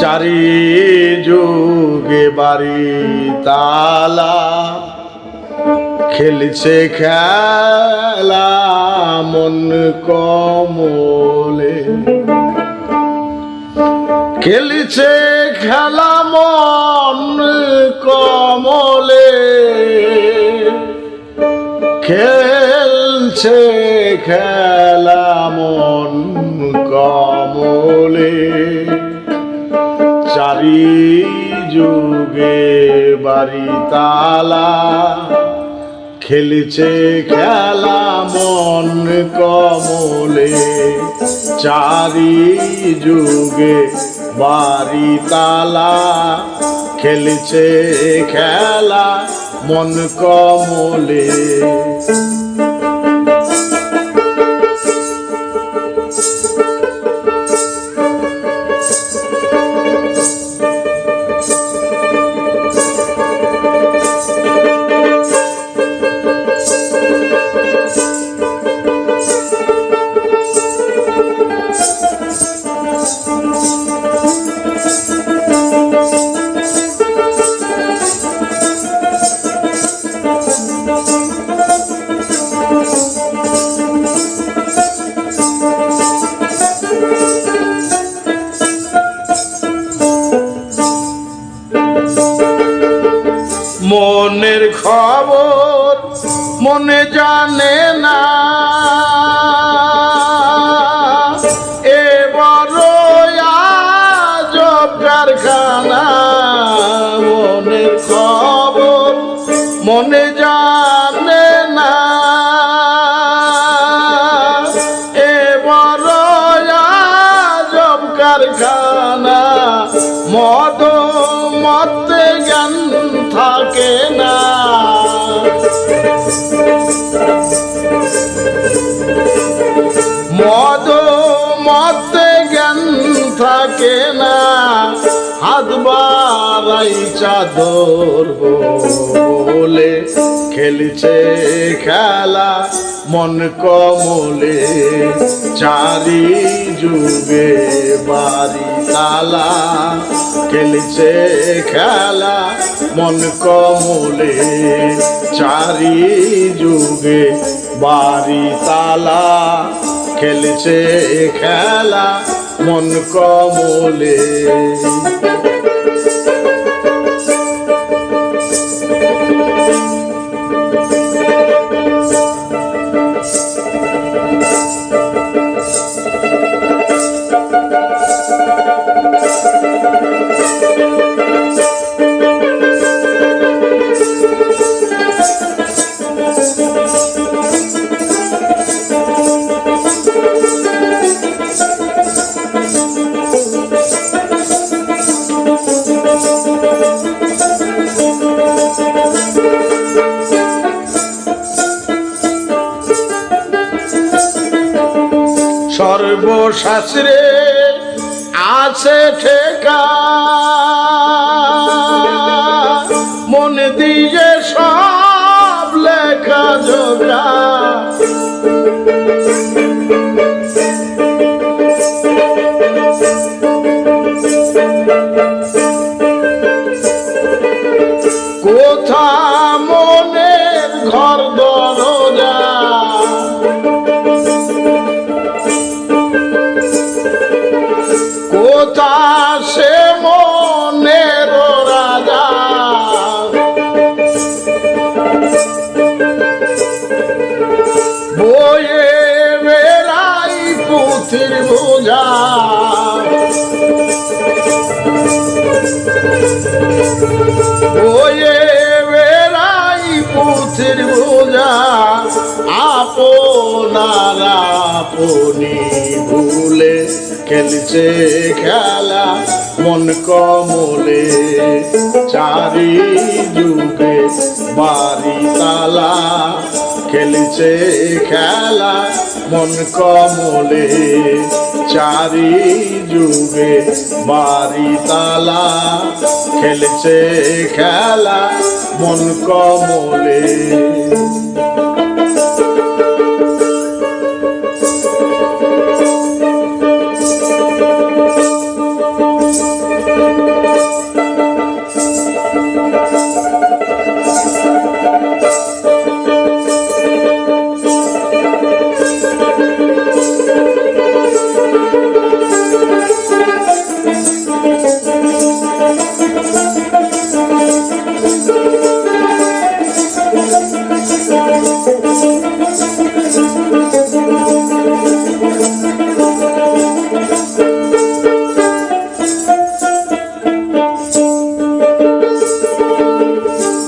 চারি যুগে বাড়ি তালা খেলছে খেলা মন কমলে। খেলছে খেলা মন কমলে। খেলছে খেলা মন কমলে। চারি যুগে বাড়ি তালা খেলছে খেলা মন কমলে। চারি যুগে বাড়ি তালা খেলছে খেলা মন কমলে। মনে জানে না। এবার কারখানা। বাড়াই চাদর বলে খেলছে খেলা মন কমলে। চারি যুগে বাড়ি তালা খেলছে খেলা মন কমলে। চারি যুগে বাড়ি তালা খেলছে খেলা মন কমলে। সর্বশাস্ত্রে আছে ঠেকা। মন দিয়ে সব লেখা যোগা আপনি ভুলে খেলছে খেলা, মন কমলে চারি যুগে বাড়ি তালা খেলছে খেলা, মন কমলে চারি যুগে বাড়ি তালা খেলছে খেলা, মন কমলে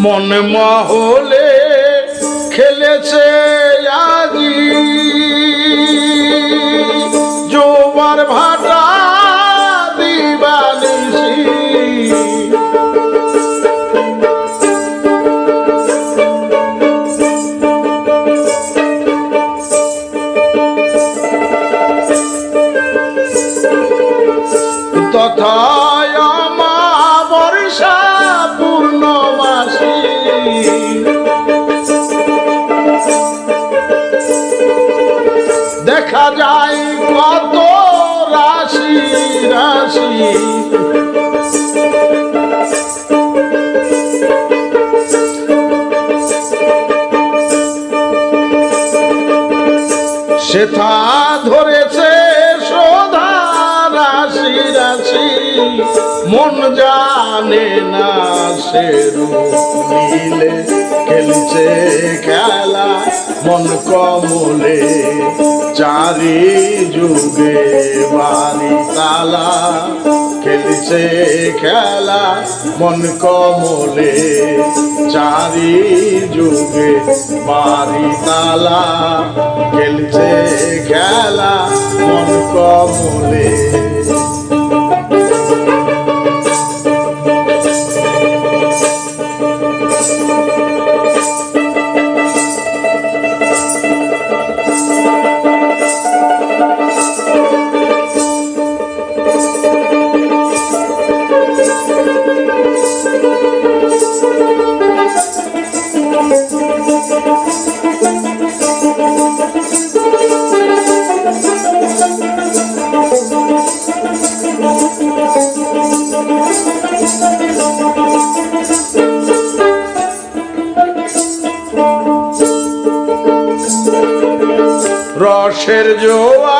মন মহলে দেখা যায় কত রাশি রাশি। সেথা মন জানে না সে নীলে খেলছে খেলা, মন কমলে চারি যুগে বাড়ি তালা। খেলছে খেলা, মন কমলে চারি যুগে বাড়ি তালা। খেলছে খেলা, মন কমলে রসের জোয়ান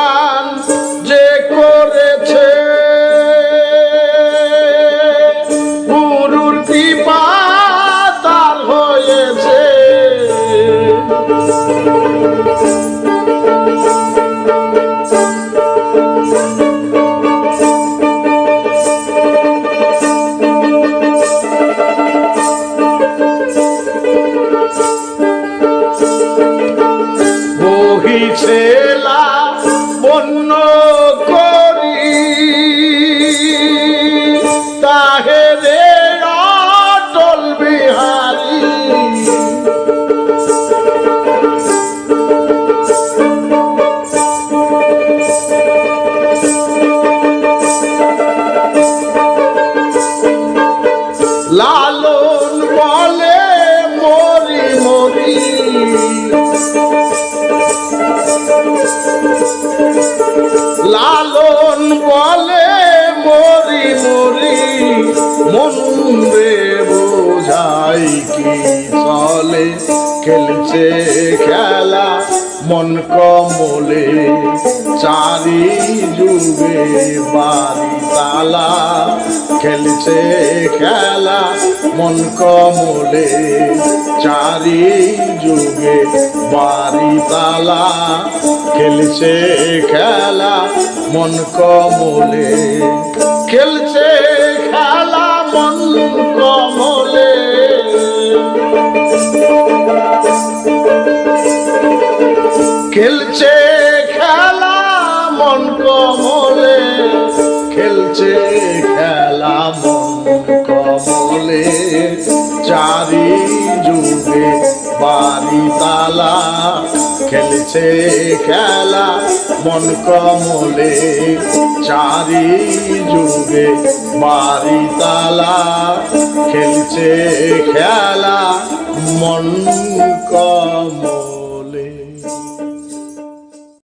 লালন বলে মরি মরি, মন রে বোঝাই কি চলে? খেলছে খেলা মন কমলে, চারি যুগে বাড়ি তালা খেলছে খেলা, মন কমলে চারি যুগে বাড়ি তালা খেলছে খেলা, মন কমলে। খেলছে খেলা, মন কমলে বাড়ি তালা খেলছে খেলা মন কমলে চারি যুগে বাড়ি তালা খেলছে খেলা মন কমলে